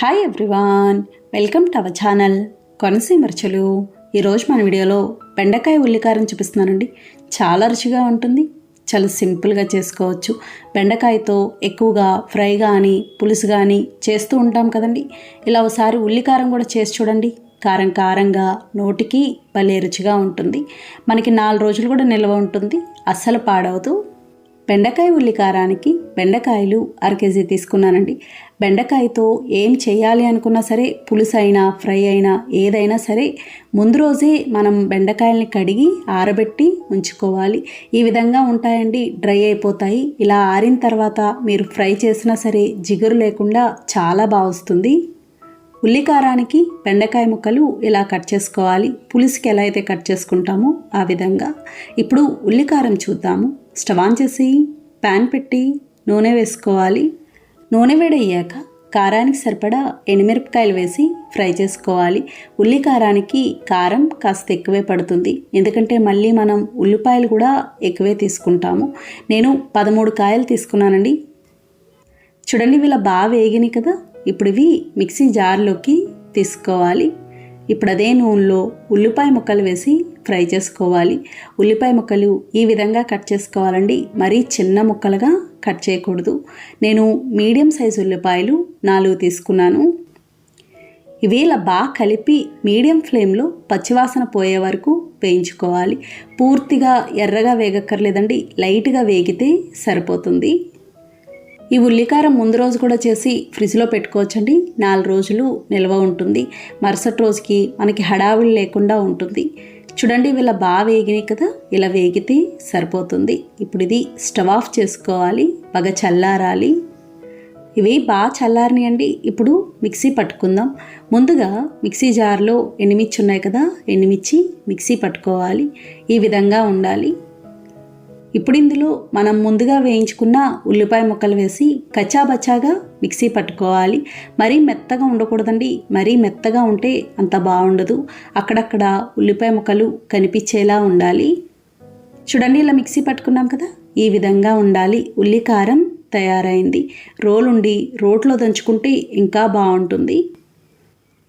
Hi everyone welcome to our channel కొనసీమర్చలు ఈరోజు మన వీడియోలో బెండకాయ ఉల్లికారం చూపిస్తున్నానండి. చాలా రుచిగా ఉంటుంది. చాలా సింపుల్గా చేసుకోవచ్చు. బెండకాయతో ఎక్కువగా ఫ్రై కానీ పులుసు కానీ చేస్తూ ఉంటాం కదండి. ఇలా ఒకసారి ఉల్లికారం కూడా చేసి చూడండి. కారం కారంగా నోటికి భలే రుచిగా ఉంటుంది. మనకి నాలుగు రోజులు కూడా నిల్వ ఉంటుంది. అస్సలు పాడవదు. బెండకాయ ఉల్లి కారానికి బెండకాయలు అర కేజీ తీసుకున్నానండి. బెండకాయతో ఏం చేయాలి అనుకున్నా సరే పులుసు అయినా ఫ్రై అయినా ఏదైనా సరే ముందు రోజే మనం బెండకాయల్ని కడిగి ఆరబెట్టి ఉంచుకోవాలి. ఈ విధంగా ఉంటాయండి. డ్రై అయిపోతాయి. ఇలా ఆరిన తర్వాత మీరు ఫ్రై చేసినా సరే జిగురు లేకుండా చాలా బాగా వస్తుంది. ఉల్లికారానికి బెండకాయ ముక్కలు ఇలా కట్ చేసుకోవాలి. పులుసుకి ఎలా అయితే కట్ చేసుకుంటామో ఆ విధంగా. ఇప్పుడు ఉల్లికారం చూద్దాము. స్టవ్ ఆన్ చేసి ప్యాన్ పెట్టి నూనె వేసుకోవాలి. నూనె వేడయ్యాక కారానికి సరిపడా ఎండుమిరపకాయలు వేసి ఫ్రై చేసుకోవాలి. ఉల్లి కారానికి కారం కాస్త ఎక్కువే పడుతుంది. ఎందుకంటే మళ్ళీ మనం ఉల్లిపాయలు కూడా ఎక్కువే తీసుకుంటాము. నేను పదమూడు కాయలు తీసుకున్నానండి. చూడండి వీళ్ళ బాగా వేగినాయి కదా. ఇప్పుడు ఇవి మిక్సీ జార్లోకి తీసుకోవాలి. ఇప్పుడు అదే నూనెలో ఉల్లిపాయ ముక్కలు వేసి ఫ్రై చేసుకోవాలి. ఉల్లిపాయ ముక్కలు ఈ విధంగా కట్ చేసుకోవాలండి. మరీ చిన్న ముక్కలుగా కట్ చేయకూడదు. నేను మీడియం సైజు ఉల్లిపాయలు నాలుగు తీసుకున్నాను. ఇవి ఇలా బాగా కలిపి మీడియం ఫ్లేమ్లో పచ్చివాసన పోయే వరకు వేయించుకోవాలి. పూర్తిగా ఎర్రగా వేగక్కర్లేదండి. లైట్గా వేగితే సరిపోతుంది. ఈ ఉల్లికారం ముందు రోజు కూడా చేసి ఫ్రిడ్జ్లో పెట్టుకోవచ్చండి. నాలుగు రోజులు నిల్వ ఉంటుంది. మరుసటి రోజుకి మనకి హడావిడి లేకుండా ఉంటుంది. చూడండి వీళ్ళ బాగా వేగినాయి కదా ఇలా వేగితే సరిపోతుంది. ఇప్పుడు ఇది స్టవ్ ఆఫ్ చేసుకోవాలి బాగా చల్లారాలి. ఇవి బాగా చల్లారినాయండి. ఇప్పుడు మిక్సీ పట్టుకుందాం. ముందుగా మిక్సీ జార్లో ఎండుమిర్చి ఉన్నాయి కదా ఎండుమిర్చి మిక్సీ పట్టుకోవాలి. ఈ విధంగా ఉండాలి. ఇప్పుడు ఇందులో మనం ముందుగా వేయించుకున్న ఉల్లిపాయ ముక్కలు వేసి కచ్చాబచ్చాగా మిక్సీ పట్టుకోవాలి. మరీ మెత్తగా ఉండకూడదండి. మరీ మెత్తగా ఉంటే అంత బాగుండదు. అక్కడక్కడ ఉల్లిపాయ ముక్కలు కనిపించేలా ఉండాలి. చూడండి ఇలా మిక్సీ పట్టుకున్నాం కదా? ఈ విధంగా ఉండాలి. ఉల్లి కారం తయారైంది. రోల్ ఉండి రోట్లో దంచుకుంటే ఇంకా బాగుంటుంది.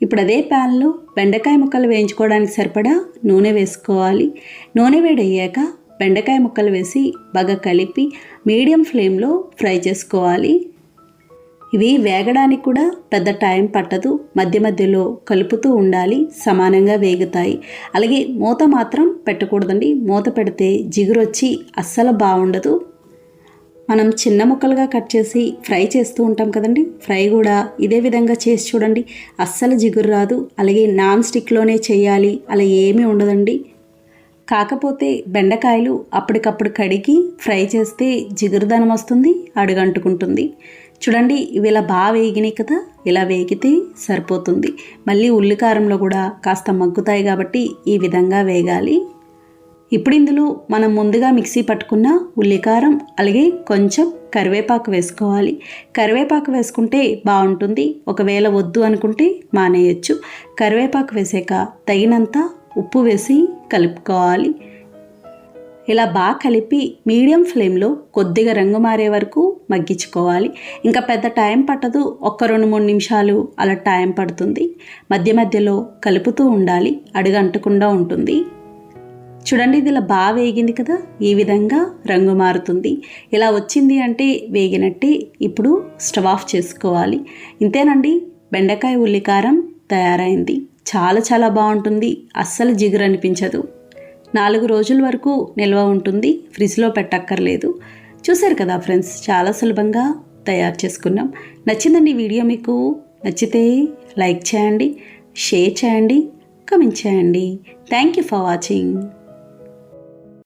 ఇప్పుడు అదే ప్యాన్లో బెండకాయ ముక్కలు వేయించుకోవడానికి సరిపడా నూనె వేసుకోవాలి. నూనె వేడయ్యాక బెండకాయ ముక్కలు వేసి బాగా కలిపి మీడియం ఫ్లేమ్లో ఫ్రై చేసుకోవాలి. ఇవి వేగడానికి కూడా పెద్ద టైం పట్టదు. మధ్య మధ్యలో కలుపుతూ ఉండాలి. సమానంగా వేగుతాయి. అలాగే మూత మాత్రం పెట్టకూడదండి. మూత పెడితే జిగురొచ్చి అస్సలు బాగుండదు. మనం చిన్న ముక్కలుగా కట్ చేసి ఫ్రై చేస్తూ ఉంటాం కదండి. ఫ్రై కూడా ఇదే విధంగా చేసి చూడండి. అస్సలు జిగురు రాదు. అలాగే నాన్ స్టిక్లోనే చేయాలి. అలా ఏమీ ఉండదండి. కాకపోతే బెండకాయలు అప్పటికప్పుడు కడిగి ఫ్రై చేస్తే జిగురుదనం వస్తుంది అడుగంటుకుంటుంది. చూడండి ఇవి ఇలా బాగా వేగినాయి కదా ఇలా వేగితే సరిపోతుంది. మళ్ళీ ఉల్లికారంలో కూడా కాస్త మగ్గుతాయి కాబట్టి ఈ విధంగా వేగాలి. ఇప్పుడు ఇందులో మనం ముందుగా మిక్సీ పట్టుకున్న ఉల్లికారం అలాగే కొంచెం కరివేపాకు వేసుకోవాలి. కరివేపాకు వేసుకుంటే బాగుంటుంది. ఒకవేళ వద్దు అనుకుంటే మానేయచ్చు. కరివేపాకు వేసాక తగినంత ఉప్పు వేసి కలుపుకోవాలి. ఇలా బాగా కలిపి మీడియం ఫ్లేమ్లో కొద్దిగా రంగు మారే వరకు మగ్గించుకోవాలి. ఇంకా పెద్ద టైం పట్టదు. ఒక్క రెండు మూడు నిమిషాలు అలా టైం పడుతుంది. మధ్య మధ్యలో కలుపుతూ ఉండాలి. అడుగంటకుండా ఉంటుంది. చూడండి ఇది ఇలా బాగా వేగింది కదా? ఈ విధంగా రంగు మారుతుంది. ఇలా వచ్చింది అంటే వేగినట్టే ఇప్పుడు స్టవ్ ఆఫ్ చేసుకోవాలి. ఇంతేనండి. బెండకాయ ఉల్లికారం తయారైంది. చాలా చాలా బాగుంటుంది. అస్సలు జిగురు అనిపించదు. నాలుగు రోజుల వరకు నిల్వ ఉంటుంది. ఫ్రిడ్జ్లో పెట్టక్కర్లేదు. చూశారు కదా ఫ్రెండ్స్ చాలా సులభంగా తయారు చేసుకున్నాం. నచ్చిందండి వీడియో మీకు? నచ్చితే లైక్ చేయండి షేర్ చేయండి కమెంట్ చేయండి. Thank you for watching.